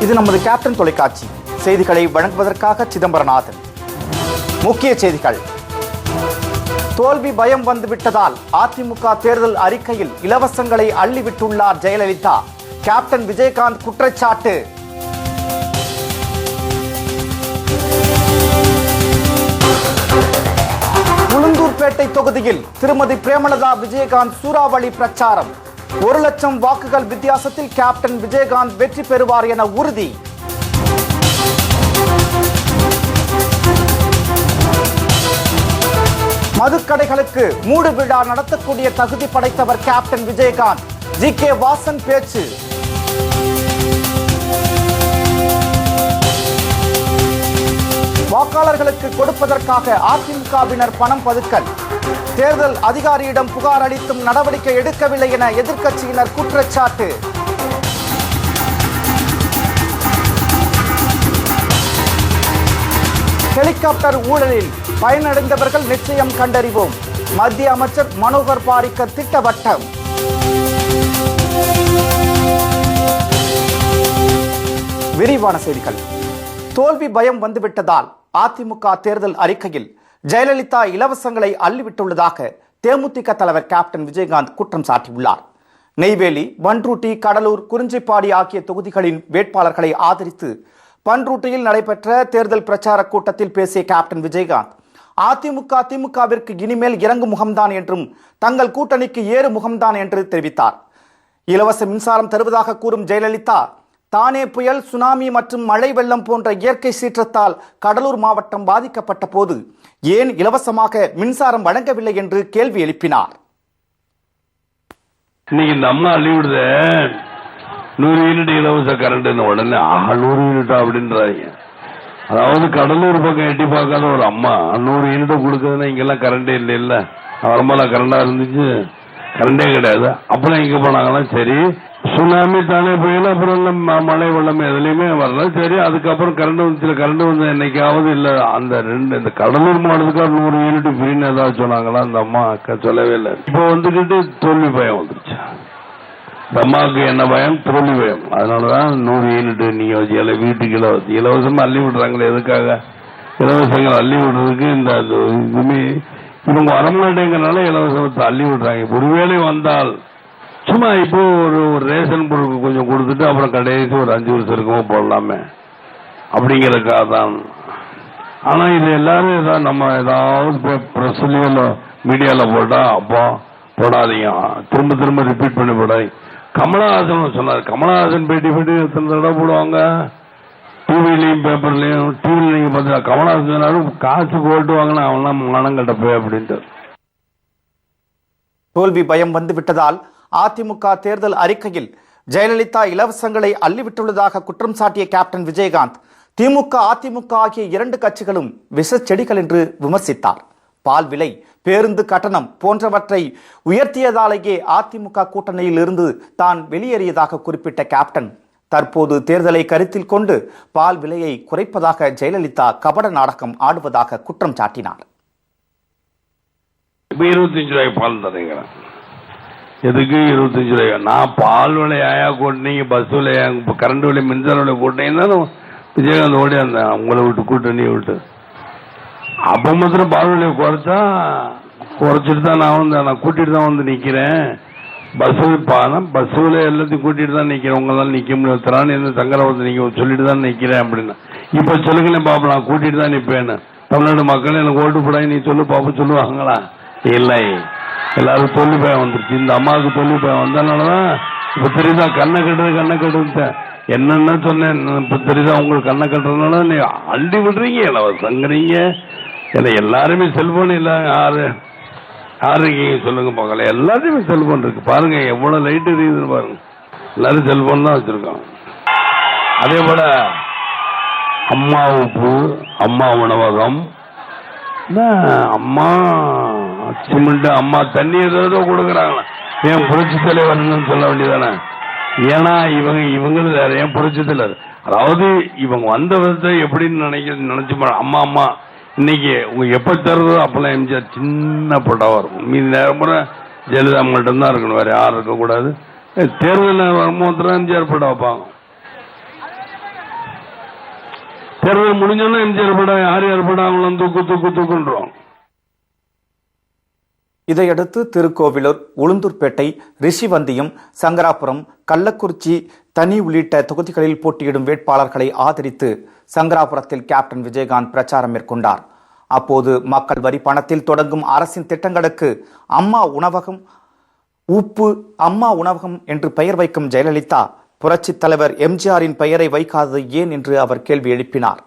இது நமது கேப்டன் தொலைக்காட்சி. செய்திகளை வழங்குவதற்காக சிதம்பரநாதன். முக்கிய செய்திகள். தோல்வி பயம் வந்துவிட்டதால் அதிமுக தேர்தல் அறிக்கையில் இலவசங்களை அள்ளிவிட்டுள்ளார் ஜெயலலிதா. கேப்டன் விஜயகாந்த் குற்றச்சாட்டு. உளுந்தூர்பேட்டை தொகுதியில் திருமதி பிரேமலதா விஜயகாந்த் சூறாவளி பிரச்சாரம். ஒரு லட்சம் வாக்குகள் வித்தியாசத்தில் கேப்டன் விஜயகாந்த் வெற்றி பெறுவார் என உறுதி. மதுக்கடைகளுக்கு மூடு விழா நடத்தக்கூடிய தகுதி படைத்தவர் captain Vijayakanth. G K Vasan பேச்சு. வாக்காளர்களுக்கு கொடுப்பதற்காக அதிமுகவினர் பணம் பதுக்கல். தேர்தல் அதிகாரியிடம் புகார் அளித்தும் நடவடிக்கை எடுக்கவில்லை என எதிர்க்கட்சியினர் குற்றச்சாட்டு. ஹெலிகாப்டர் ஊழலில் பயனடைந்தவர்கள் நிச்சயம் கண்டறிவோம். மத்திய அமைச்சர் மனோகர் பாரிக்கர் திட்டவட்டம். விரிவான செய்திகள். தோல்வி பயம் வந்துவிட்டதால் அதிமுக தேர்தல் அறிக்கையில் ஜெயலலிதா இலவசங்களை அள்ளிவிட்டுள்ளதாக தேமுதிக தலைவர் கேப்டன் விஜயகாந்த் குற்றம் சாட்டியுள்ளார். நெய்வேலி பன்ருட்டி கடலூர் குறிஞ்சிப்பாடி ஆகிய தொகுதிகளின் வேட்பாளர்களை ஆதரித்து பன்ருட்டியில் நடைபெற்ற தேர்தல் பிரச்சார கூட்டத்தில் பேசிய கேப்டன் விஜயகாந்த் அதிமுக திமுகவிற்கு இனிமேல் இறங்கு முகம்தான் என்றும் தங்கள் கூட்டணிக்கு ஏறு முகம்தான் என்று தெரிவித்தார். இலவச மின்சாரம் தருவதாக கூறும் ஜெயலலிதா தானே புயல் சுனாமி மற்றும் மழை வெள்ளம் போன்ற இயற்கை சீற்றத்தால் கடலூர் மாவட்டம் பாதிக்கப்பட்ட போது ஏன் இலவசமாக மின்சாரம் வழங்கவில்லை என்று கேள்வி எழுப்பினார். இன்னைக்கு இந்த அம்மா அள்ளி நூறு யூனிட் இலவச கரண்ட் உடனே ஆஹா நூறு யூனிட்டா அப்படின்றாங்க. அதாவது கடலூர் பக்கம் எட்டி பார்க்காத ஒரு அம்மா நூறு யூனிட் கொடுக்குதுன்னா இங்கெல்லாம் கரண்டே இல்லை இல்லை வரும்போது கரண்டா இருந்துச்சு. கரண்டே கிடையாது. அப்புறம் இங்கே போனாங்கன்னா சரி சுனாமி தானே புயல் அப்புறம் இந்த மழை வெள்ளம் எதுலையுமே வரல. சரி அதுக்கப்புறம் கரண்ட் வந்துச்சு கரண்ட் வந்து என்னைக்காவது இல்ல அந்த ரெண்டு இந்த கடலூர் மாவட்டத்துக்கு நூறு யூனிட் ஃப்ரீன்னு ஏதாவது சொன்னாங்களா? அந்த அம்மா அக்கா சொல்லவே இல்லை. இப்போ வந்துக்கிட்டு தோல்வி பயம் வந்துருச்சு. இந்த அம்மாவுக்கு என்ன பயம்? தோல்வி பயம். அதனாலதான் நூறு யூனிட் நீங்க இல வீட்டுக்கு இலவசம் இலவசமா அள்ளி விடுறாங்களே எதுக்காக? இலவசங்கள் அள்ளி விடுறதுக்கு இந்த அது இதுமே இவங்க வரமாட்டேங்கிறனால இலவசத்தை அள்ளி விடுறாங்க. ஒருவேளை வந்தால் சும்மா இப்போ ஒரு ஒரு ரேஷன் பொருளுக்கு கொஞ்சம் கொடுத்துட்டு அப்புறம் கடைசி ஒரு அஞ்சு வருஷம் போடலாமே. அப்படிங்கிறதுக்காக தான். ஆனா இது எல்லாரும் ஏதாவது நம்ம ஏதாவது ப்ரெஸ்லயோ மீடியால போட்டா அப்போ போடாதீங்க. திரும்ப திரும்ப ரிப்பீட் பண்ணி போடாதீங்க. கமலஹாசன் சொன்னார் கமலஹாசன் பேட்டி பேட்டி எத்தனை தடவை போடுவாங்க? டிவிலையும் பேப்பர்லையும் டிவியில் நீங்க பார்த்தா கமலஹாசன் சொன்னாரு காசு போட்டு வாங்கினா அவன்லாம் மனம் கட்ட போய் அப்படின்ட்டு. தோல்வி பயம் வந்து விட்டதால் அதிமுக தேர்தல் அறிக்கையில் ஜெயலலிதா இலவசங்களை அள்ளிவிட்டுள்ளதாக குற்றம் சாட்டிய கேப்டன் விஜயகாந்த் திமுக அதிமுக ஆகிய இரண்டு கட்சிகளும் விஷச் செடிகள் என்று விமர்சித்தார். பால் விலை பேருந்து கட்டணம் போன்றவற்றை உயர்த்தியதாலேயே அதிமுக கூட்டணியில் இருந்து தான் வெளியேறியதாக குறிப்பிட்ட கேப்டன். தற்போது தேர்தலை கருத்தில் கொண்டு பால் விலையை குறைப்பதாக ஜெயலலிதா கபட நாடகம் ஆடுவதாக குற்றம் சாட்டினார். இருபத்தஞ்சு ரூபாய் பால் தரீங்கிறேன் எதுக்கு இருபத்தஞ்சு ரூபாய்? நான் பால் விலை ஆயா கூட்டினீங்க பஸ் விலை கரண்ட் விலை மின்சார விலை கூட்டினீங்கன்னா விஜயகாந்த் ஓடி அந்த உங்களை விட்டு கூட்டணி விட்டு. அப்போ மாத்திரம் பால் விலையை குறைச்சா குறைச்சிட்டு தான் நான் வந்து நான் கூட்டிட்டு தான் வந்து நிற்கிறேன் பஸ் பாலம் பஸ் விலை எல்லாத்தையும் கூட்டிட்டு தான் நிற்கிறேன் உங்களால நிக்க முடியாது. திராணி இந்த சங்கரவரத்தை நீங்க சொல்லிட்டு தான் நிற்கிறேன் அப்படின்னு. இப்போ சொல்லுங்களேன் பாப்பா நான் கூட்டிட்டு தான் நிற்பேன்னு தமிழ்நாடு மக்கள் எனக்கு ஓட்டு போடாங்க நீ சொல்லு பாப்பா சொல்லுவாங்களா? இல்லை. எல்லாரும் தொல்லி பயம் வந்துருச்சு. இந்த அம்மாவுக்கு தொல்லி பயம் வந்ததுனாலதான் இப்ப தெரியுதா கண்ணை கட்டுறது கண்ணை கட்டுறது என்னென்ன சொன்னேன்? இப்ப தெரியுதா உங்களுக்கு கண்ணை கட்டுறதுனால நீ அள்ளி விடுறீங்க இலவசங்கிறீங்க ஏன்னா எல்லாருமே செல்போன் இல்லை யாரு? யார் இருக்கீங்க? சொல்லுங்க பார்க்கல எல்லாத்தையுமே செல்போன் இருக்கு. பாருங்க எவ்வளவு லைட் எரியுதுன்னு பாருங்க. எல்லாரும் செல்போன் தான் வச்சிருக்கோம் அதே போல அம்மா உப்பு அம்மா உணவகம். அம்மா சிமெண்ட் அம்மா தண்ணி ஏதோ கொடுக்குறாங்களா ஏன் புரட்சி தலைவர்னு சொல்ல வேண்டியதானே? ஏன்னா இவங்க இவங்களும் வேற ஏன் புரட்சி தலைவர்? அதாவது இவங்க வந்த விதத்தை எப்படின்னு நினைக்க நினைச்சு அம்மா அம்மா இன்னைக்கு உங்க எப்ப தருதோ அப்பெல்லாம் எம்ஜிஆர் சின்ன படம் வரும் மீதி நேரம் பூரா ஜெயலலிதா மட்டும்தான் இருக்கணும். வேற யாரும் இருக்கக்கூடாது தேர்தல் நேரம் வரும்போது எம்ஜிஆர் படம் வைப்பாங்க. தேர்தல் முடிஞ்சோன்னா எம்ஜிஆர் படம் யார் யார் படம் அவங்களும் தூக்கு தூக்கு தூக்குன்றோம் இதையடுத்து திருக்கோவிலூர் உளுந்தூர்பேட்டை ரிஷிவந்தியம் சங்கராபுரம் கள்ளக்குறிச்சி தனி உள்ளிட்ட தொகுதிகளில் போட்டியிடும் வேட்பாளர்களை ஆதரித்து சங்கராபுரத்தில் கேப்டன் விஜயகாந்த் பிரச்சாரம் மேற்கொண்டார். அப்போது மக்கள் வரி பணத்தில் தொடங்கும் அரசின் திட்டங்களுக்கு அம்மா உணவகம் உப்பு அம்மா உணவகம் என்று பெயர் வைக்கும் ஜெயலலிதா புரட்சித் தலைவர் எம்ஜிஆரின் பெயரை வைக்காதது ஏன் என்று அவர் கேள்வி எழுப்பினார்.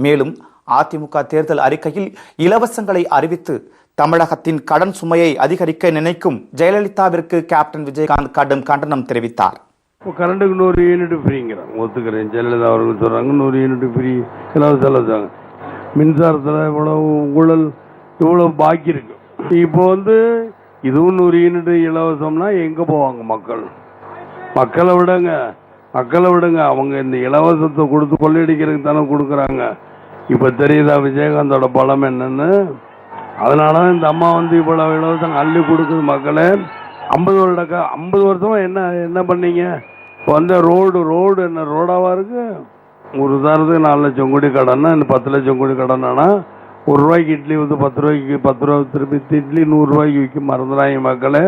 மேலும் அதிமுக தேர்தல் அறிக்கையில் இலவசங்களை அறிவித்து தமிழகத்தின் கடன் சுமையை அதிகரிக்க நினைக்கும் ஜெயலலிதாவிற்கு கேப்டன் விஜயகாந்த் கடும் கண்டனம் தெரிவித்தார். இப்போ கரண்ட்டுக்கு நூறு யூனிட் ஃப்ரீங்கிறாங்க ஒத்துக்கிறேன். ஜெயலலிதா அவர்கள் சொல்கிறாங்க நூறு யூனிட் ஃப்ரீ இலவச இலவசம் மின்சாரத்தில் இவ்வளவு ஊழல் இவ்வளோ பாக்கி இருக்கு. இப்போ வந்து இதுவும் நூறு யூனிட் இலவசம்னா எங்கே போவாங்க மக்கள்? மக்களை விடுங்க மக்களை விடுங்க. அவங்க இந்த இலவசத்தை கொடுத்து கொள்ளையடிக்கிறதுக்கு தானே கொடுக்குறாங்க. இப்போ தெரியுதா விஜயகாந்தோட பலம் என்னன்னு? அதனால தான் இந்த அம்மா வந்து இவ்வளோ இலவசம் அள்ளி கொடுக்குது மக்களே. ஐம்பது வருட ஐம்பது வருஷமாக என்ன என்ன பண்ணீங்க? இப்போ வந்து ரோடு ரோடு என்ன ரோடாவாக இருக்குது ஒரு உதாரணத்துக்கு நாலு லட்சம் கோடி கடன்னா இந்த பத்து லட்சம் கோடி கடனானா ஒரு ரூபாய்க்கு இட்லி வந்து பத்து ரூபாய்க்கு பத்து ரூபா திருப்பி இட்லி நூறுரூவாய்க்கு விற்கும் விற்க மறந்துடாங்க மக்களே.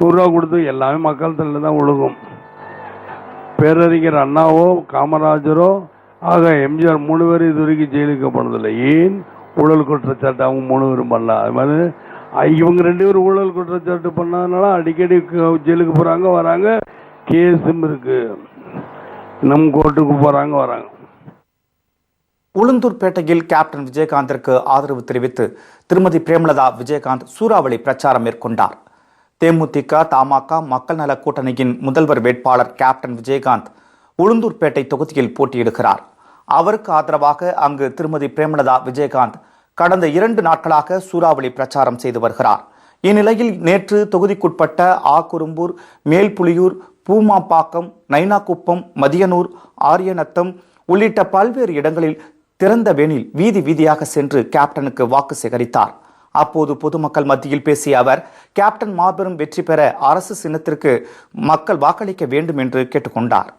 நூறுரூவா கொடுத்து எல்லாமே மக்கள் தலையில் தான் ஒழுகும் பேரறிஞர் அண்ணாவோ காமராஜரோ ஆக எம்ஜிஆர் மூணு பேர் இது வரைக்கும் ஜெயிலுக்கு போனதில்லை. ஏன்? ஊழல் குற்றச்சாட்டு அவங்க மூணு பேரும் பண்ணலாம் அது மாதிரி இவங்க ரெண்டு பேரும் ஊழல் குற்றச்சாட்டு பண்ணாதனால அடிக்கடி ஜெயிலுக்கு போகிறாங்க வராங்க. கேஸும் இருக்கு. நம் கோர்ட்டுக்கு போகிறாங்க வராங்க. உளுந்தூர்பேட்டையில் கேப்டன் விஜயகாந்திற்கு ஆதரவு தெரிவித்து திருமதி பிரேமலதா விஜயகாந்த் சூறாவளி பிரச்சாரம் மேற்கொண்டார். தேமுதிக தமாக மக்கள் நல கூட்டணியின் முதல்வர் வேட்பாளர் கேப்டன் விஜயகாந்த் உளுந்தூர்பேட்டை தொகுதியில் போட்டியிடுகிறார். அவருக்கு ஆதரவாக அங்கு திருமதி பிரேமலதா விஜயகாந்த் கடந்த இரண்டு நாட்களாக சூறாவளி பிரச்சாரம் செய்து வருகிறார். இந்நிலையில் நேற்று தொகுதிக்குட்பட்ட ஆக்குரும்பூர் மேல்புலியூர் பூமாப்பாக்கம் நைனாக்குப்பம் மதியனூர் ஆரியநத்தம் உள்ளிட்ட பல்வேறு இடங்களில் திறந்த வேனில் வீதி வீதியாக சென்று கேப்டனுக்கு வாக்கு சேகரித்தார். அப்போது பொதுமக்கள் மத்தியில் பேசிய அவர் கேப்டன் மாபெரும் வெற்றி பெற அரசு சின்னத்திற்கு மக்கள் வாக்களிக்க வேண்டும் என்று கேட்டுக்கொண்டார்.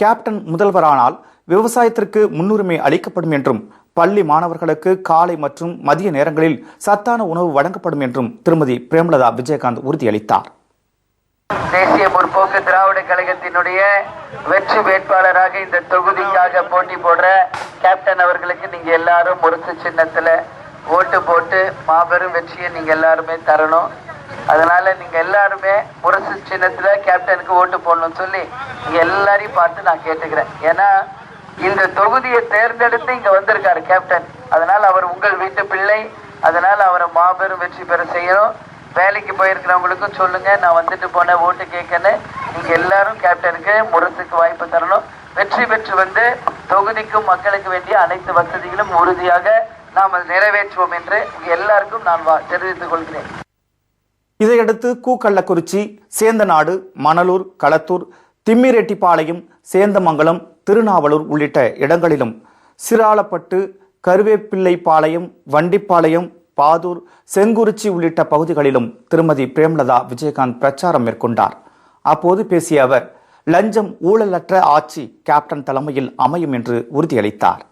கேப்டன் முதல்வரானால் விவசாயத்திற்கு முன்னுரிமை அளிக்கப்படும் என்றும் பள்ளி மாணவர்களுக்கு காலை மற்றும் மதிய நேரங்களில் சத்தான உணவு வழங்கப்படும் என்றும் திருமதி பிரேமலதா விஜயகாந்த் உறுதியளித்தார். தேசிய முற்போக்கு திராவிட கழகத்தினுடைய வெற்றி வேட்பாளராக இந்த தொகுதிக்காக போட்டி போடுற கேப்டன் அவர்களுக்கு நீங்க எல்லாரும் முரசு சின்னத்துல ஓட்டு போட்டு மாபெரும் வெற்றியை நீங்கள் எல்லாருமே தரணும். அதனால் நீங்கள் எல்லாருமே முரசு சின்னத்தில் கேப்டனுக்கு ஓட்டு போடணும்னு சொல்லி நீங்கள் எல்லாரையும் பார்த்து நான் கேட்டுக்கிறேன். ஏன்னா இந்த தொகுதியை தேர்ந்தெடுத்து இங்கே வந்திருக்காரு கேப்டன் அதனால் அவர் உங்கள் வீட்டு பிள்ளை. அதனால் அவரை மாபெரும் வெற்றி பெற செய்யணும். வேலைக்கு போயிருக்கிறவங்களுக்கும் சொல்லுங்கள் நான் வந்துட்டு போனேன் ஓட்டு கேட்கன்னு. நீங்கள் எல்லாரும் கேப்டனுக்கு முரசுக்கு வாய்ப்பு தரணும். வெற்றி பெற்று வந்து தொகுதிக்கும் மக்களுக்கு வேண்டிய அனைத்து வசதிகளும் உறுதியாக நாம் அதை நிறைவேற்றுவோம் என்று எல்லாருக்கும் நான் தெரிவித்துக் கொள்கிறேன். இதையடுத்து கூக்கள்ளக்குறிச்சி சேந்தநாடு மணலூர் களத்தூர் திம்மிரெட்டிப்பாளையம் சேந்தமங்கலம் திருநாவலூர் உள்ளிட்ட இடங்களிலும் சிராளப்பட்டு கருவேப்பிள்ளைப்பாளையம் வண்டிப்பாளையம் பாதூர் செங்குறிச்சி உள்ளிட்ட பகுதிகளிலும் திருமதி பிரேமலதா விஜயகாந்த் பிரச்சாரம் மேற்கொண்டார். அப்போது பேசிய அவர் லஞ்சம் ஊழலற்ற ஆட்சி கேப்டன் தலைமையில் அமையும் என்று உறுதியளித்தார்.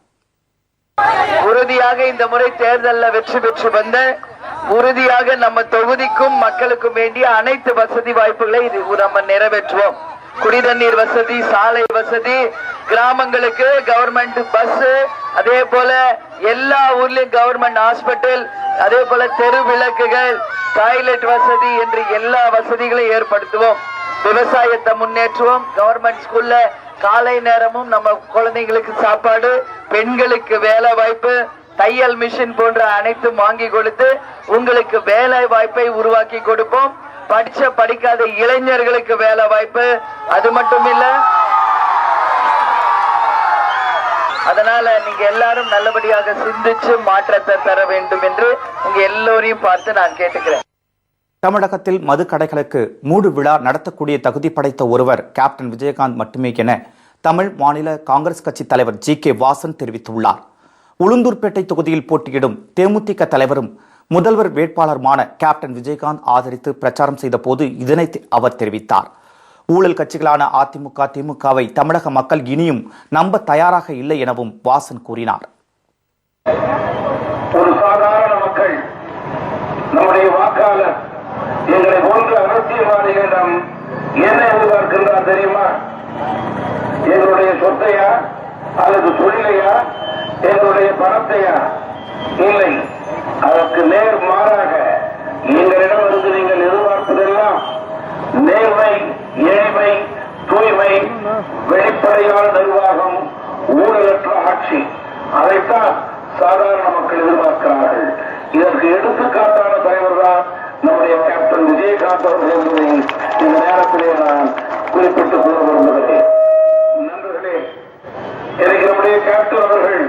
உறுதியாக இந்த முறை தேர்தலில் வெற்றி பெற்று வந்த உறுதியாக நம்ம தொகுதிக்கும் மக்களுக்கும் வேண்டிய அனைத்து வசதி வாய்ப்புகளை இது நம்ம நிறைவேற்றுவோம். குடிதண்ணீர் வசதி சாலை வசதி கிராமங்களுக்கு கவர்மெண்ட் பஸ் அதே போல எல்லா ஊர்லயும் கவர்மெண்ட் ஹாஸ்பிட்டல் அதே போல தெரு விளக்குகள் டாய்லெட் வசதி என்று எல்லா வசதிகளையும் ஏற்படுத்துவோம். விவசாயத்தை முன்னேற்றுவோம். கவர்மெண்ட் ஸ்கூல்ல காலை நேரமும் நம்ம குழந்தைங்களுக்கு சாப்பாடு பெண்களுக்கு வேலை வாய்ப்பு தையல் மிஷின் போன்ற அனைத்தும் வாங்கி கொடுத்து உங்களுக்கு வேலை வாய்ப்பை உருவாக்கி கொடுப்போம். படிச்ச படிக்காத இளைஞர்களுக்கு வேலை வாய்ப்பு அது மட்டும் இல்ல. அதனால நீங்க எல்லாரும் நல்லபடியாக சிந்திச்சு மாற்றத்தை தர வேண்டும் என்று உங்க எல்லோரையும் பார்த்து நான் கேட்டுக்கிறேன். தமிழகத்தில் மதுக்கடைகளுக்கு மூடு விழா நடத்தக்கூடிய தகுதி படைத்த ஒருவர் கேப்டன் விஜயகாந்த் மட்டுமே என தமிழ் மாநில காங்கிரஸ் கட்சி தலைவர் ஜி கே வாசன் தெரிவித்துள்ளார். உளுந்தூர்பேட்டை தொகுதியில் போட்டியிடும் தேமுதிக தலைவரும் முதல்வர் வேட்பாளருமான கேப்டன் விஜயகாந்த் ஆதரித்து பிரச்சாரம் செய்த போது இதனை அவர் தெரிவித்தார். ஊழல் கட்சிகளான அதிமுக திமுகவை தமிழக மக்கள் இனியும் நம்ப தயாராக இல்லை எனவும் வாசன் கூறினார். ஒரு சாதாரண மக்கள் நம்முடைய வாக்காளர் எங்களை போன்ற அரசியல்வாதிகளிடம் என்ன எதிர்பார்க்கின்றார் தெரியுமா? எங்களுடைய சொத்தையா? அல்லது தொழிலையா? எங்களுடைய பணத்தையா? இல்லை. அதற்கு நேர் மாறாக எங்களிடம் இருந்து நீங்கள் எதிர்பார்ப்பதெல்லாம் நேர்மை எளிமை தூய்மை வெளிப்படையான நிர்வாகம் ஊழலற்ற ஆட்சி. அதைத்தான் சாதாரண மக்கள் எதிர்பார்க்கிறார்கள். இதற்கு எடுத்துக்காட்டான தலைவர் தான் நம்முடைய கேப்டன் விஜயகாந்த் அவர்கள் என்பதை இந்த நேரத்திலே நான் குறிப்பிட்டு கூற விரும்புகிறேன். நண்பர்களே எனக்கு நம்முடைய கேப்டன் அவர்கள்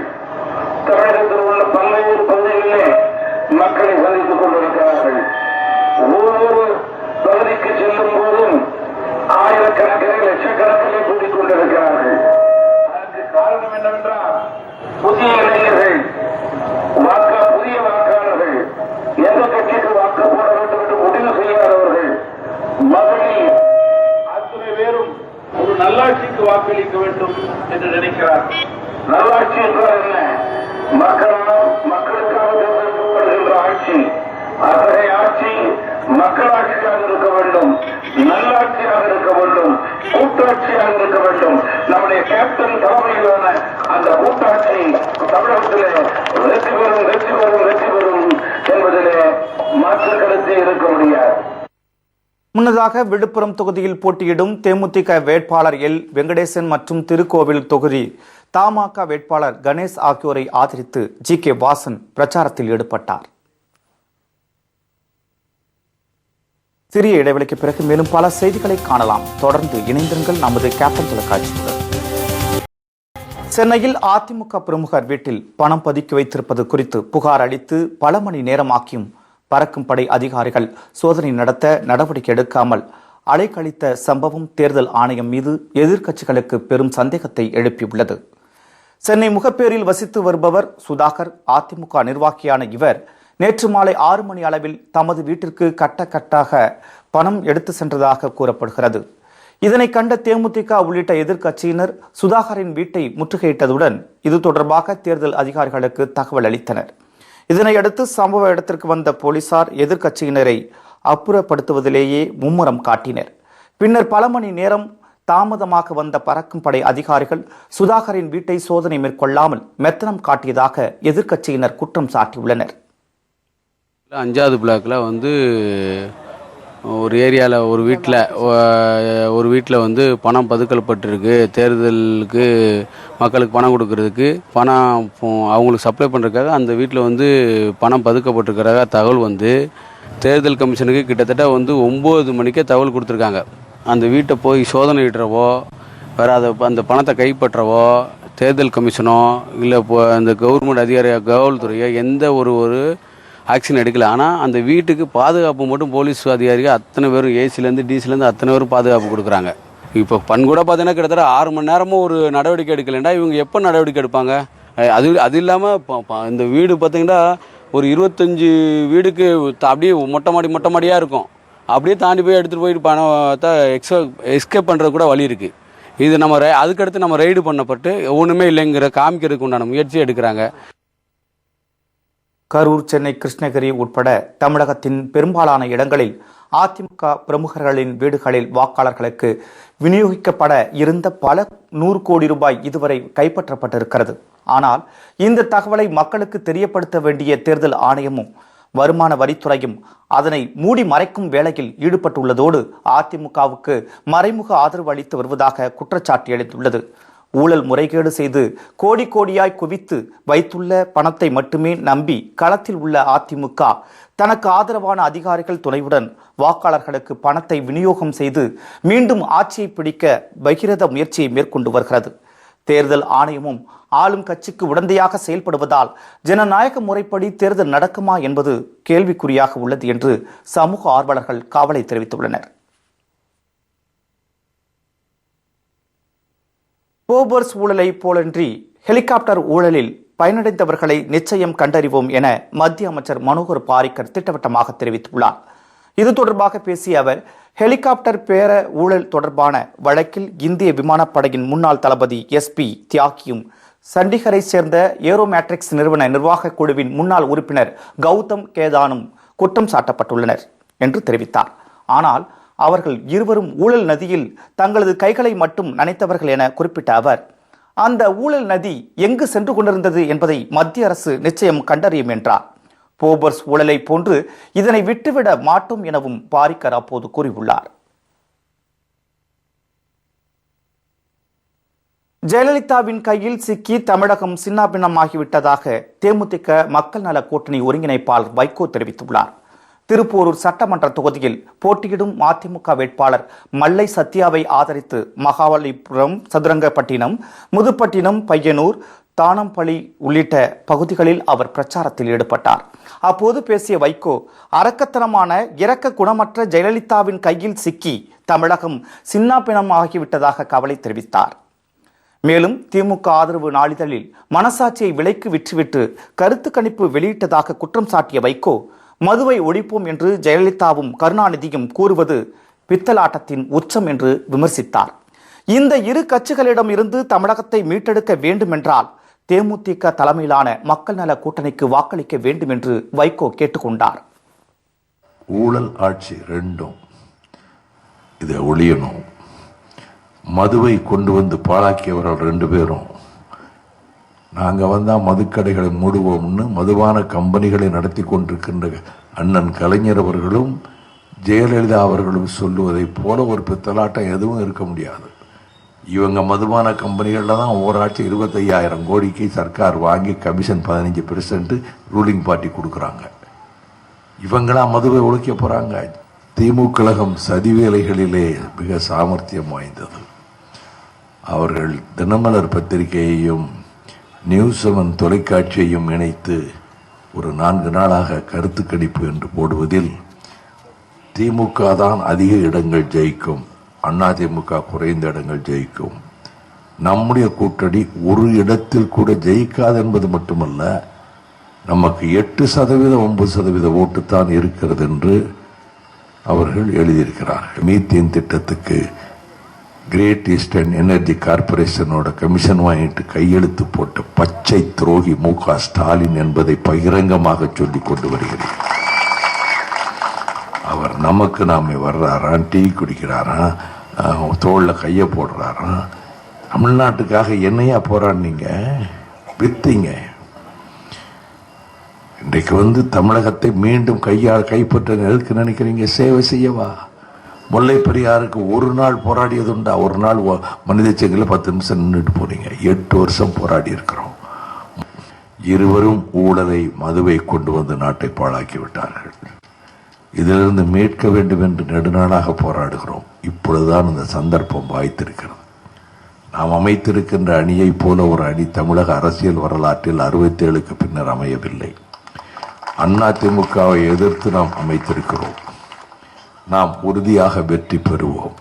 தமிழகத்தில் உள்ள பல்வேறு பகுதிகளிலே மக்களை சந்தித்துக் கொண்டிருக்கிறார்கள். ஒவ்வொரு பகுதிக்கு செல்லும் போதும் ஆயிரக்கணக்கிலே லட்சக்கணக்கிலே கூட்டிக் கொண்டிருக்கிறார்கள். அதற்கு காரணம் என்னவென்றால் புதிய இளைஞர்கள் வாக்கா புதிய வாக்காளர்கள் எந்த கட்சிக்கு வாக்கு போட வேண்டும் என்று முடிவு செய்யாதவர்கள் மகளிர் அத்தனை பேரும் ஒரு நல்லாட்சிக்கு வாக்களிக்க வேண்டும் என்று நினைக்கிறார். நல்லாட்சி என்றால் என்ன? மக்களால் மக்களுக்காக தேர்ந்தெடுக்கப்படுகின்ற ஆட்சி. அத்தகைய ஆட்சி மக்களாட்சியாக இருக்க வேண்டும். நல்லாட்சியாக இருக்க வேண்டும். கூட்டாட்சியாக இருக்க வேண்டும். நம்முடைய கேப்டன் தலைமையிலான அந்த கூட்டாட்சி தமிழகத்திலே வெற்றி பெறும் வெற்றி பெறும் வெற்றி பெறும் என்பதிலே மாற்று கருத்து இருக்க முடியாது. முன்னதாக விழுப்புரம் தொகுதியில் போட்டியிடும் தேமுதிக வேட்பாளர் எல். வெங்கடேசன் மற்றும் திருக்கோவில் தொகுதி. தமாக வேட்பாளர் கணேஷ் ஆகியோரை ஆதரித்து ஜி. கே. வாசன் பிரச்சாரத்தில் ஈடுபட்டார். சிறிய இடைவெளிக்கு பிறகு மேலும் பல செய்திகளை காணலாம். தொடர்ந்து இணைந்திருங்கள் நமது கேப்டன் தொலைக்காட்சியுடன் சென்னையில் அதிமுக பிரமுகர் வீட்டில் பணம் பதுக்கி வைத்திருப்பது குறித்து புகார் அளித்து பல மணி நேரமாக்கியும் பறக்கும் படை அதிகாரிகள் சோதனை நடத்த நடவடிக்கை எடுக்காமல் அலைக்கழித்த சம்பவம் தேர்தல் ஆணையம் மீது எதிர்க்கட்சிகளுக்கு பெரும் சந்தேகத்தை எழுப்பியுள்ளது. சென்னை முகப்பேரில் வசித்து வருபவர் சுதாகர் அதிமுக நிர்வாகியான இவர் நேற்று மாலை ஆறு மணி அளவில் தமது வீட்டிற்கு கட்ட கட்டாக பணம் எடுத்து சென்றதாக கூறப்படுகிறது. இதனை கண்ட தேமுதிக உள்ளிட்ட எதிர்க்கட்சியினர் சுதாகரின் வீட்டை முற்றுகையிட்டதுடன் இது தொடர்பாக தேர்தல் அதிகாரிகளுக்கு தகவல் அளித்தனர். இதனையடுத்து சம்பவ இடத்திற்கு வந்த போலீசார் எதிர்க்கட்சியினரை அப்புறப்படுத்துவதிலேயே மும்முரம் காட்டினர். பின்னர் பல மணி நேரம் தாமதமாக வந்த பறக்கும் படை அதிகாரிகள் சுதாகரின் வீட்டை சோதனை மேற்கொள்ளாமல் மெத்தனம் காட்டியதாக எதிர்க்கட்சியினர் குற்றம் சாட்டியுள்ளனர். அஞ்சாவது பிளாக்கில் வந்து ஒரு ஏரியாவில் ஒரு வீட்டில் ஒரு வீட்டில் வந்து பணம் பதுக்கப்பட்டிருக்கு தேர்தலுக்கு மக்களுக்கு பணம் கொடுக்கறதுக்கு. பணம் அவங்களுக்கு சப்ளை பண்ணுறதுக்காக அந்த வீட்டில் வந்து பணம் பதுக்கப்பட்டிருக்கிறதாக தகவல் வந்து தேர்தல் கமிஷனுக்கு கிட்டத்தட்ட வந்து ஒம்பது மணிக்கே தகவல் கொடுத்துருக்காங்க. அந்த வீட்டை போய் சோதனை இடுறவோ வேறு அதை அந்த பணத்தை கைப்பற்றவோ தேர்தல் கமிஷனோ இல்லை இப்போ அந்த கவர்மெண்ட் அதிகாரி காவல்துறையோ எந்த ஒரு ஒரு ஆக்ஷன் எடுக்கல. ஆனால் அந்த வீட்டுக்கு பாதுகாப்பு மட்டும் போலீஸ் அதிகாரிகள் அத்தனை பேரும் ஏசிலேருந்து டிசிலேருந்து அத்தனை பேரும் பாதுகாப்பு கொடுக்குறாங்க. இப்போ பண்கூட பார்த்தீங்கன்னா கிட்டத்தட்ட ஆறு மணி நேரமும் ஒரு நடவடிக்கை எடுக்கலைண்டா. இவங்க எப்போ நடவடிக்கை எடுப்பாங்க? அது அது இல்லாமல் இந்த வீடு பார்த்தீங்கன்னா ஒரு இருபத்தஞ்சி வீடுக்கு அப்படியே மொட்டை மாடி மொட்டை மாடியாக இருக்கும். அப்படியே தாண்டி போய் எடுத்துகிட்டு போயிட்டு பணத்தை எக்ஸ்ப எஸ்கேப் பண்ணுறது கூட வழி இருக்குது இது நம்ம ரை- அதுக்கடுத்து நம்ம ரைடு பண்ணப்பட்டு ஒன்றுமே இல்லைங்கிற காமிக்கிறதுக்கு உண்டான முயற்சி எடுக்கிறாங்க. கரூர் சென்னை கிருஷ்ணகிரி உட்பட தமிழகத்தின் பெரும்பாலான இடங்களில் அதிமுக பிரமுகர்களின் வீடுகளில் வாக்காளர்களுக்கு விநியோகிக்கப்பட இருந்த பல நூறு கோடி ரூபாய் இதுவரை கைப்பற்றப்பட்டிருக்கிறது. ஆனால் இந்த தகவலை மக்களுக்கு தெரியப்படுத்த வேண்டிய தேர்தல் ஆணையமும் வருமான வரித்துறையும் அதனை மூடி மறைக்கும் வேளையில் ஈடுபட்டுள்ளதோடு அதிமுகவுக்கு மறைமுக ஆதரவு அளித்து வருவதாக குற்றச்சாட்டு எழுந்துள்ளது. ஊழல் முறைகேடு செய்து கோடி கோடியாய் குவித்து வைத்துள்ள பணத்தை மட்டுமே நம்பி களத்தில் உள்ள அதிமுக தனக்கு ஆதரவான அதிகாரிகள் துணையுடன் வாக்காளர்களுக்கு பணத்தை விநியோகம் செய்து மீண்டும் ஆட்சியை பிடிக்க பகிரத முயற்சியை மேற்கொண்டு வருகிறது. தேர்தல் ஆணையமும் ஆளும் கட்சிக்கு உடந்தையாக செயல்படுவதால் ஜனநாயக முறைப்படி தேர்தல் நடக்குமா என்பது கேள்விக்குறியாக உள்ளது என்று சமூக ஆர்வலர்கள் கவலை தெரிவித்துள்ளனர். போபர்ஸ் ஊழலைப் போலன்றி ஹெலிகாப்டர் ஊழலில் பயனடைந்தவர்களை நிச்சயம் கண்டறிவோம் என மத்திய அமைச்சர் மனோகர் பாரிக்கர் திட்டவட்டமாக தெரிவித்துள்ளார். இது தொடர்பாக பேசிய அவர் ஹெலிகாப்டர் பேர ஊழல் தொடர்பான வழக்கில் இந்திய விமானப்படையின் முன்னாள் தளபதி எஸ்பி தியாகியும் சண்டிகரை சேர்ந்த ஏரோமேட்ரிக்ஸ் நிறுவன நிர்வாக குழுவின் முன்னாள் உறுப்பினர் கௌதம் கேதானும் குற்றம் சாட்டப்பட்டுள்ளனர் என்று தெரிவித்தார். ஆனால் அவர்கள் இருவரும் ஊழல் நதியில் தங்களது கைகளை மட்டும் நனைத்தவர்கள் என குறிப்பிட்ட அவர் அந்த ஊழல் நதி எங்கு சென்று கொண்டிருந்தது என்பதை மத்திய அரசு நிச்சயம் கண்டறியும் என்றார். போபர்ஸ் ஊழலை போன்று இதனை விட்டுவிட மாட்டோம் எனவும் பாரிக்கர் அப்போது கூறியுள்ளார். ஜெயலலிதாவின் கையில் சிக்கி தமிழகம் சின்னாபின்னமாகிவிட்டதாக தேமுதிக மக்கள் நல கூட்டணி ஒருங்கிணைப்பாளர் வைகோ தெரிவித்துள்ளார். திருப்போரூர் சட்டமன்ற தொகுதியில் போட்டியிடும் மதிமுக வேட்பாளர் மல்லை சத்யாவை ஆதரித்து மகாபலிபுரம் சதுரங்கப்பட்டினம் முதுப்பட்டினம் பையனூர் தானம்பள்ளி உள்ளிட்ட பகுதிகளில் அவர் பிரச்சாரத்தில் ஈடுபட்டார். அப்போது பேசிய வைகோ அரக்கத்தனமான இரக்க குணமற்ற ஜெயலலிதாவின் கையில் சிக்கி தமிழகம் சின்னாபினமாகிவிட்டதாக கவலை தெரிவித்தார். மேலும் திமுக ஆதரவு நாளிதழில் மனசாட்சியை விலைக்கு விற்றுவிட்டு கருத்து கணிப்பு வெளியிட்டதாக குற்றம் சாட்டிய வைகோ மதுவை ஒழிப்போம் என்று ஜெயலலிதாவும் கருணாநிதியும் கூறுவது பித்தலாட்டத்தின் உச்சம் என்று விமர்சித்தார். இந்த இரு கட்சிகளிடம் இருந்து தமிழகத்தை மீட்டெடுக்க வேண்டுமென்றால் தேமுதிக தலைமையிலான மக்கள் நல கூட்டணிக்கு வாக்களிக்க வேண்டும் என்று வைகோ கேட்டுக்கொண்டார். ஊழல் ஆட்சி ரெண்டும் இதை ஒழியணும். மதுவை கொண்டு வந்து பாழாக்கியவர்கள் ரெண்டு பேரும் நாங்கள் வந்தால் மதுக்கடைகளை மூடுவோம்னு மதுபான கம்பெனிகளை நடத்தி கொண்டிருக்கின்ற அண்ணன் கலைஞர் அவர்களும் ஜெயலலிதா அவர்களும் சொல்லுவதைப் போல ஒரு பித்தலாட்டம் எதுவும் இருக்க முடியாது. இவங்க மதுபான கம்பெனிகளில் தான் ஓராட்சி இருபத்தையாயிரம் கோடிக்கு சர்க்கார் வாங்கி கமிஷன் பதினஞ்சு பெர்சன்ட்டு ரூலிங் பார்ட்டி கொடுக்குறாங்க. இவங்களா மதுவை ஒழிக்க போகிறாங்க திமுக கழகம் சதிவேலைகளிலே மிக சாமர்த்தியம் வாய்ந்தது. அவர்கள் தினமலர் பத்திரிகையையும் நியூஸ் செவன் தொலைக்காட்சியையும் இணைத்து ஒரு நான்கு நாளாக கருத்து கணிப்பு என்று போடுவதில் திமுக தான் அதிக இடங்கள் ஜெயிக்கும் அதிமுக குறைந்த இடங்கள் ஜெயிக்கும். நம்முடைய கூட்டணி ஒரு இடத்தில் கூட ஜெயிக்காது என்பது மட்டுமல்ல நமக்கு எட்டு சதவீதம் ஒன்பது சதவீத ஓட்டு தான் இருக்கிறது என்று அவர்கள் எழுதியிருக்கிறார்கள். மீத்தேன் திட்டத்துக்கு கிரேட் ஈஸ்டர்ன் எனர்ஜி கார்பரேஷனோட கமிஷன் வாங்கிட்டு கையெழுத்து போட்ட பச்சை துரோகி மு க ஸ்டாலின் என்பதை பகிரங்கமாக சொல்லிக் கொண்டு வருகிறேன். அவர் நமக்கு நாமே வர்றாராம் டீ குடிக்கிறாராம் தோளில் கையை போடுறாராம். தமிழ்நாட்டுக்காக என்னையா போராடினீங்க? வித்தீங்க. இன்றைக்கு வந்து தமிழகத்தை மீண்டும் கையால் கைப்பற்ற எதுக்கு நினைக்கிறீங்க? சேவை செய்யவா? முல்லை பெரியாருக்கு ஒரு நாள் போராடியது உண்டா ஒரு நாள் மனித சங்கில் பத்து நிமிஷம் நின்றுட்டு போறீங்க எட்டு வருஷம் போராடி இருக்கிறோம். இருவரும் ஊழலை மதுவை கொண்டு வந்து நாட்டை பாழாக்கி விட்டார்கள். இதிலிருந்து மீட்க வேண்டும் என்று நெடுநாளாக போராடுகிறோம். இப்பொழுதுதான் இந்த சந்தர்ப்பம் வாய்த்திருக்கிறது. நாம் அமைத்திருக்கின்ற அணியைப் போல ஒரு அணி தமிழக அரசியல் வரலாற்றில் அறுபத்தேழுக்கு பின்னர் அமையவில்லை. அண்ணா திமுகவை எதிர்த்து நாம் அமைத்திருக்கிறோம். நாம் உறுதியாக வெற்றி பெறுவோம்.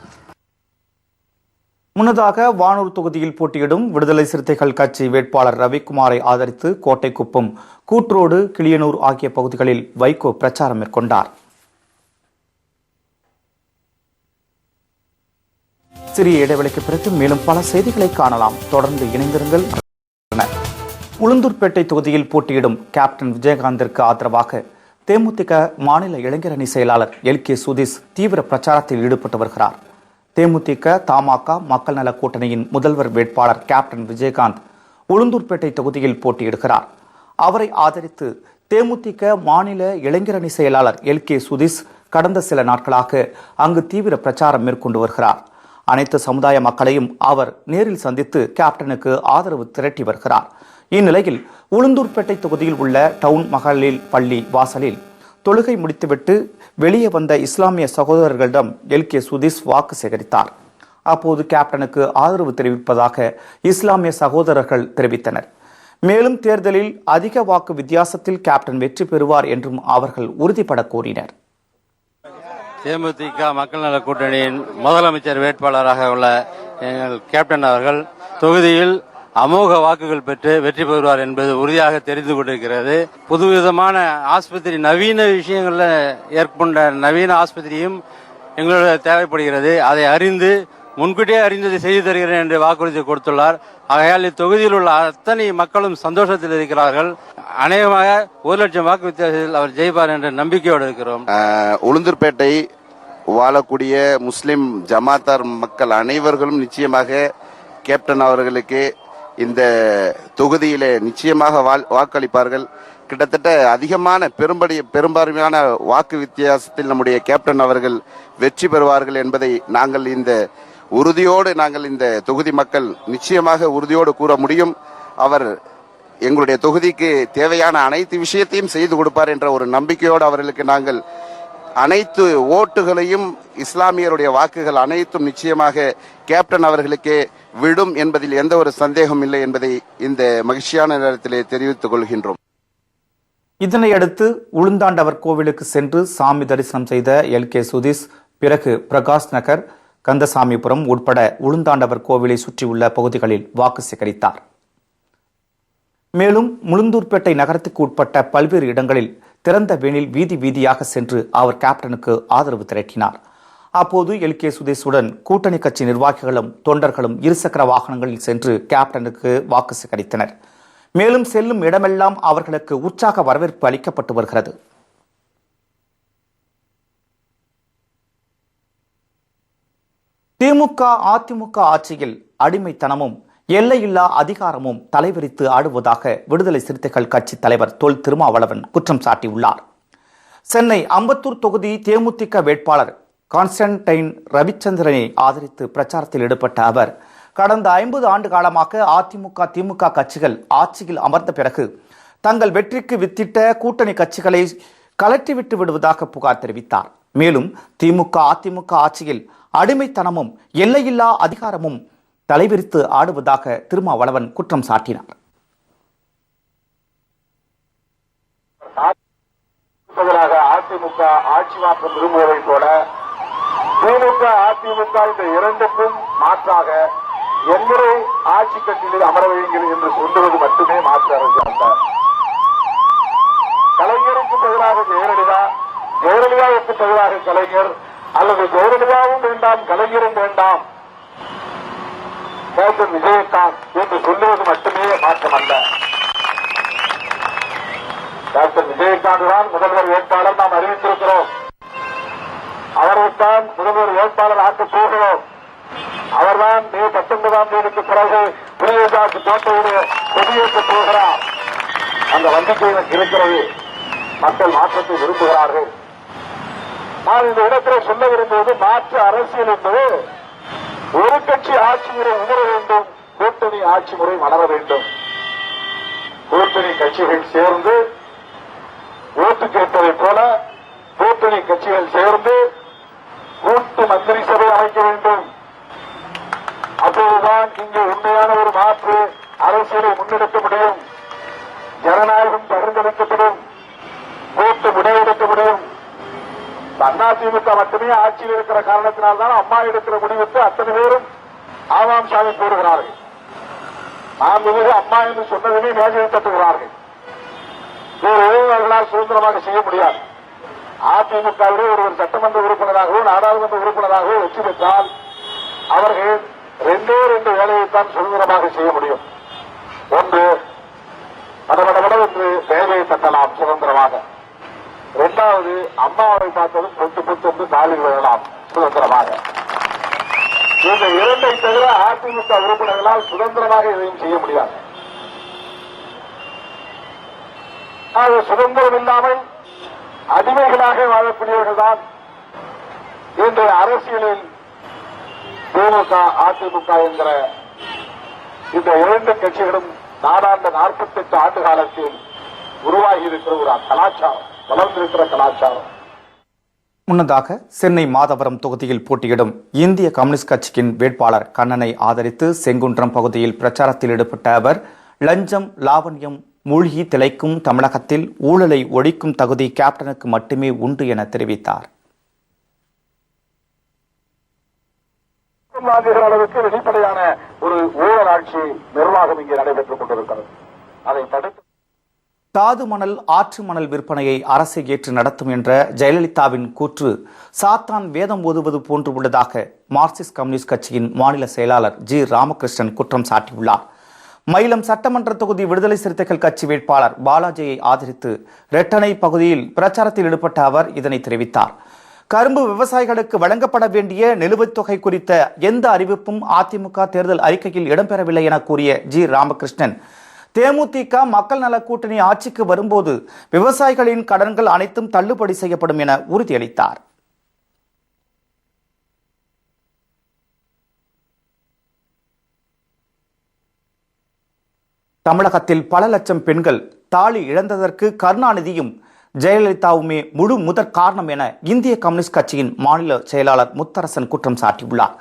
முன்னதாக வானூர் தொகுதியில் போட்டியிடும் விடுதலை சிறுத்தைகள் கட்சி வேட்பாளர் ரவிக்குமாரை ஆதரித்து கோட்டைக்குப்பம் கூற்றோடு கிளியனூர் ஆகிய பகுதிகளில் வைகோ பிரச்சாரம் மேற்கொண்டார். சிறிய இடைவெளிக்கு பிறகு மேலும் பல செய்திகளை காணலாம். தொடர்ந்து இணைந்திருங்கள். உளுந்தூர்பேட்டை தொகுதியில் போட்டியிடும் கேப்டன் விஜயகாந்திற்கு ஆதரவாக தேமுதிக மாநில இளைஞர் அணி செயலாளர் எல் கே சுதீஷ் தீவிர பிரச்சாரத்தில் ஈடுபட்டு வருகிறார். தேமுதிக தமாக மக்கள் நல கூட்டணியின் முதல்வர் வேட்பாளர் கேப்டன் விஜயகாந்த் உளுந்தூர்பேட்டை தொகுதியில் போட்டியிடுகிறார். அவரை ஆதரித்து தேமுதிக மாநில இளைஞர் அணி செயலாளர் எல் கே சுதீஷ் கடந்த சில நாட்களாக அங்கு தீவிர பிரச்சாரம் மேற்கொண்டு வருகிறார். அனைத்து சமுதாய மக்களையும் அவர் நேரில் சந்தித்து கேப்டனுக்கு ஆதரவு திரட்டி வருகிறார். இந்நிலையில் உளுந்தூர்பேட்டை தொகுதியில் உள்ள டவுன் மகளிர் பள்ளி வாசலில் தொழுகை முடித்துவிட்டு வெளியே வந்த இஸ்லாமிய சகோதரர்களிடம் எல். கே. சுதீஷ் வாக்கு சேகரித்தார். அப்போது கேப்டனுக்கு ஆதரவு தெரிவிப்பதாக இஸ்லாமிய சகோதரர்கள் தெரிவித்தனர். மேலும் தேர்தலில் அதிக வாக்கு வித்தியாசத்தில் கேப்டன் வெற்றி பெறுவார் என்றும் அவர்கள் உறுதிபட கூறினர். தேமுதிக மக்கள் நல கூட்டணியின் முதலமைச்சர் வேட்பாளராக உள்ள எங்கள் கேப்டன் அவர்கள் தொகுதியில் அமோக வாக்குகள் பெற்று வெற்றி பெறுவார் என்பது உறுதியாக தெரிந்து கொண்டிருக்கிறது. புதுவிதமான ஆஸ்பத்திரி நவீன விஷயங்கள்ல ஏற்பட்ட நவீன ஆஸ்பத்திரியும் எங்களோட தேவைப்படுகிறது. அதை அறிந்து முன்கூட்டியே அறிந்ததை செய்து தருகிறேன் என்று வாக்குறுதி கொடுத்துள்ளார். ஆகையால் இத்தொகுதியில் உள்ள அத்தனை மக்களும் சந்தோஷத்தில் இருக்கிறார்கள். அநேகமாக ஒரு லட்சம் வாக்கு வித்தியாசத்தில் அவர் ஜெயிப்பார் என்ற நம்பிக்கையோடு இருக்கிறோம். உளுந்தூர்பேட்டை வாழக்கூடிய முஸ்லிம் ஜமாத்தார் மக்கள் அனைவர்களும் நிச்சயமாக கேப்டன் அவர்களுக்கு இந்த தொகுதியிலே நிச்சயமாக வாழ்- வாக்களிப்பார்கள். கிட்டத்தட்ட அதிகமான பெரும்படி பெரும்பான்மையான வாக்கு வித்தியாசத்தில் நம்முடைய கேப்டன் அவர்கள் வெற்றி பெறுவார்கள் என்பதை நாங்கள் இந்த உறுதியோடு நாங்கள் இந்த தொகுதி மக்கள் நிச்சயமாக உறுதியோடு கூற முடியும். அவர் எங்களுடைய தொகுதிக்கு தேவையான அனைத்து விஷயத்தையும் செய்து கொடுப்பார் என்ற ஒரு நம்பிக்கையோடு அவர்களுக்கு நாங்கள் அனைத்து ஓட்டுகளையும் இஸ்லாமியருடைய வாக்குகள் அனைத்தும் நிச்சயமாக கேப்டன் அவர்களுக்கே விடும் என்பதில் எந்த ஒரு சந்தேகம் இல்லை என்பதை இந்த மகிழ்ச்சியான நேரத்திலே தெரிவித்துக் கொள்கின்றோம். இதனையடுத்து உளுந்தாண்டவர் கோவிலுக்கு சென்று சாமி தரிசனம் செய்த எல். கே. சுதீஷ் பிறகு பிரகாஷ் நகர் கந்தசாமிபுரம் உட்பட உளுந்தாண்டவர் கோவிலை சுற்றியுள்ள பகுதிகளில் வாக்கு சேகரித்தார். மேலும் முழுந்தூர்பேட்டை நகரத்துக்கு உட்பட்ட பல்வேறு இடங்களில் திறந்த வேனில் வீதி வீதியாக சென்று அவர் கேப்டனுக்கு ஆதரவு திரட்டினார். அப்போது எல் கே சுதேசுடன் கூட்டணி கட்சி நிர்வாகிகளும் தொண்டர்களும் இருசக்கர வாகனங்களில் சென்று கேப்டனுக்கு வாக்கு சேகரித்தனர். மேலும் செல்லும் இடமெல்லாம் அவர்களுக்கு உற்சாக வரவேற்பு அளிக்கப்பட்டு வருகிறது. திமுக அதிமுக ஆட்சியில் அடிமைத்தனமும் எல்லையில்லா அதிகாரமும் தலைவிரித்து ஆடுவதாக விடுதலை சிறுத்தைகள் கட்சி தலைவர் தொல் திருமாவளவன் குற்றம் சாட்டியுள்ளார். சென்னை அம்பத்தூர் தொகுதி தேமுதிக வேட்பாளர் கான்ஸ்டன்டைன் ரவிச்சந்திரனை ஆதரித்து பிரச்சாரத்தில் ஈடுபட்ட அவர் கடந்த ஐம்பது ஆண்டு காலமாக அதிமுக திமுக கட்சிகள் ஆட்சியில் அமர்ந்த பிறகு தங்கள் வெற்றிக்கு வித்திட்ட கூட்டணி கட்சிகளை கலற்றிவிட்டு விடுவதாக புகார் தெரிவித்தார். மேலும் திமுக அதிமுக ஆட்சியில் அடிமைத்தனமும் எல்லையில்லா அதிகாரமும் தலைவிரித்து ஆடுவதாக திருமாவளவன் குற்றம் சாட்டினார். அதிமுக ஆட்சி மாற்றம் விரும்புவதைப் போல திமுக அதிமுக இந்த இரண்டுக்கும் மாற்றாக எங்களை ஆட்சி கட்சியில் அமர வையுங்கள் என்று சொல்வது மட்டுமே மாற்று அரசியல் கலைஞருக்கு பதிலாக ஜெயலலிதா ஜெயலலிதாவுக்கு பதிலாக கலைஞர் அல்லது ஜெயலலிதாவும் வேண்டாம் கலைஞரும் வேண்டாம். கேப்டன் விஜயகாந்த் என்று சொல்லுவது மட்டுமே மாற்றமல்ல டாக்டர் விஜயகாந்த் தான் முதல்வர் வேட்பாளர் நாம் அறிவித்திருக்கிறோம். அவரைத்தான் முதல்வர் வேட்பாளர் ஆக்கப் போகிறோம். அவர்தான் மே பத்தொன்பதாம் தேதிக்கு பிறகு பிரியதாஸ் கோட்டையிலே கொடியேற்றப் போகிறார். அந்த நம்பிக்கை இருக்கிறது. மக்கள் மாற்றத்தை விரும்புகிறார்கள். நான் இந்த இடத்தில் சொல்ல விரும்புவது மாற்று அரசியல் என்பது ஒரு கட்சி ஆட்சி முறை உணர வேண்டும் கூட்டணி ஆட்சி முறை வளர வேண்டும். கூட்டணி கட்சிகள் சேர்ந்து ஓட்டு கேட்பதைப் போல கூட்டணி கட்சிகள் சேர்ந்து கூட்டு மந்திரி சபை அமைக்க வேண்டும். அப்போதுதான் இங்கு உண்மையான ஒரு மாற்று அரசியலை முன்னெடுக்க முடியும். ஜனநாயகம் பகிர்ந்தளிக்கப்படும் கூட்டு முடிவெடுக்க முடியும் அதிமுக மட்டுமே ஆட்சியில் இருக்கிற காரணத்தினால்தான் அம்மா எடுக்கிற முடிவுக்கு அத்தனை பேரும் ஆமாம் சாமி போடுகிறார்கள் மாண்புமிகு அம்மா என்று சொன்னதுமே மேஜையில் தட்டுகிறார்கள். வேறு எதுவும் சுதந்திரமாக செய்ய முடியாது. அதிமுகவிலே ஒருவர் சட்டமன்ற உறுப்பினராகவோ நாடாளுமன்ற உறுப்பினராகவோ வெற்றி பெற்றால் அவர்கள் ரெண்டே ரெண்டு வேலையைத்தான் சுதந்திரமாக செய்ய முடியும். ஒன்று படபடபட என்று வேலையை தட்டலாம் சுதந்திரமாக. இரண்டாவது அம்மாவை பார்த்ததும் பொத்து பொத்து என்று காலில் விழலாம் சுதந்திரமாக. இந்த இரண்டை தவிர அதிமுக உறுப்பினர்களால் சுதந்திரமாக எதையும் செய்ய முடியாது. சுதந்திரம் இல்லாமல் அடிமைகளாக வாழக்கூடியவர்கள் தான் இன்றைய அரசியலில் திமுக அதிமுக என்கிற இந்த இரண்டு கட்சிகளும் நாடாண்ட நாற்பத்தெட்டு ஆண்டு காலத்தில் உருவாகி இருக்கிற ஒரு கலாச்சாரம் வளர்ந்திருக்கிற கலாச்சாரம். முன்னதாக சென்னை மாதவரம் தொகுதியில் போட்டியிடும் இந்திய கம்யூனிஸ்ட் கட்சியின் வேட்பாளர் கண்ணனை ஆதரித்து செங்குன்றம் பகுதியில் பிரச்சாரத்தில் ஈடுபட்ட அவர் லஞ்சம் லாவண்யம் மூழ்கி திளைக்கும் தமிழகத்தில் ஊழலை ஒழிக்கும் தகுதி கேப்டனுக்கு மட்டுமே உண்டு என தெரிவித்தார். அளவுக்கு வெளிப்படையான ஒரு ஊழல் ஆட்சி நிர்வாகம் இங்கே நடைபெற்றுக் கொண்டிருக்கிறது. அதை தடுத்து தாது மணல் ஆற்று மணல் விற்பனையை அரசு ஏற்று நடத்தும் என்ற ஜெயலலிதாவின் கூற்று சாத்தான் வேதம் ஓதுவது போன்று உள்ளதாக மார்க்சிஸ்ட் கம்யூனிஸ்ட் கட்சியின் மாநில செயலாளர் ஜி. ராமகிருஷ்ணன் குற்றம் சாட்டியுள்ளார். மயிலம் சட்டமன்ற தொகுதி விடுதலை சிறுத்தைகள் கட்சி வேட்பாளர் பாலாஜியை ஆதரித்து ரெட்டனை பகுதியில் பிரச்சாரத்தில் ஈடுபட்ட அவர் இதனை தெரிவித்தார். கரும்பு விவசாயிகளுக்கு வழங்கப்பட வேண்டிய நிலுவைத் தொகை குறித்த எந்த அறிவிப்பும் அதிமுக தேர்தல் அறிக்கையில் இடம்பெறவில்லை என கூறிய ஜி. ராமகிருஷ்ணன். தேமுதிக மக்கள் நல கூட்டணி ஆட்சிக்கு வரும்போது விவசாயிகளின் கடன்கள் அனைத்தும் தள்ளுபடி செய்யப்படும் என உறுதியளித்தார். தமிழகத்தில் பல லட்சம் பெண்கள் தாலி இழந்ததற்கு கருணாநிதியும் ஜெயலலிதாவுமே முழு முதற் காரணம் என இந்திய கம்யூனிஸ்ட் கட்சியின் மாநில செயலாளர் முத்தரசன் குற்றம் சாட்டியுள்ளார்.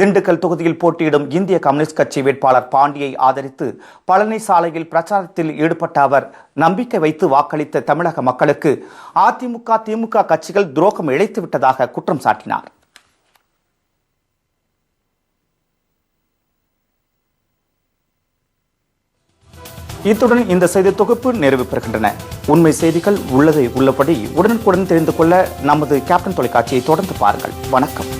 திண்டுக்கல் தொகுதியில் போட்டியிடும் இந்திய கம்யூனிஸ்ட் கட்சி வேட்பாளர் பாண்டியை ஆதரித்து பழனி சாலையில் பிரச்சாரத்தில் ஈடுபட்ட அவர் நம்பிக்கை வைத்து வாக்களித்த தமிழக மக்களுக்கு அதிமுக திமுக கட்சிகள் துரோகம் இழைத்து விட்டதாக குற்றம் சாட்டினார். இத்துடன் இந்த செய்தி தொகுப்பு நிறைவு பெறுகின்றன. உண்மை செய்திகள் உள்ளதை உள்ளபடி உடனுக்குடன் தெரிந்து கொள்ள நமது கேப்டன் தொலைக்காட்சியை தொடர்ந்து பாருங்கள். வணக்கம்.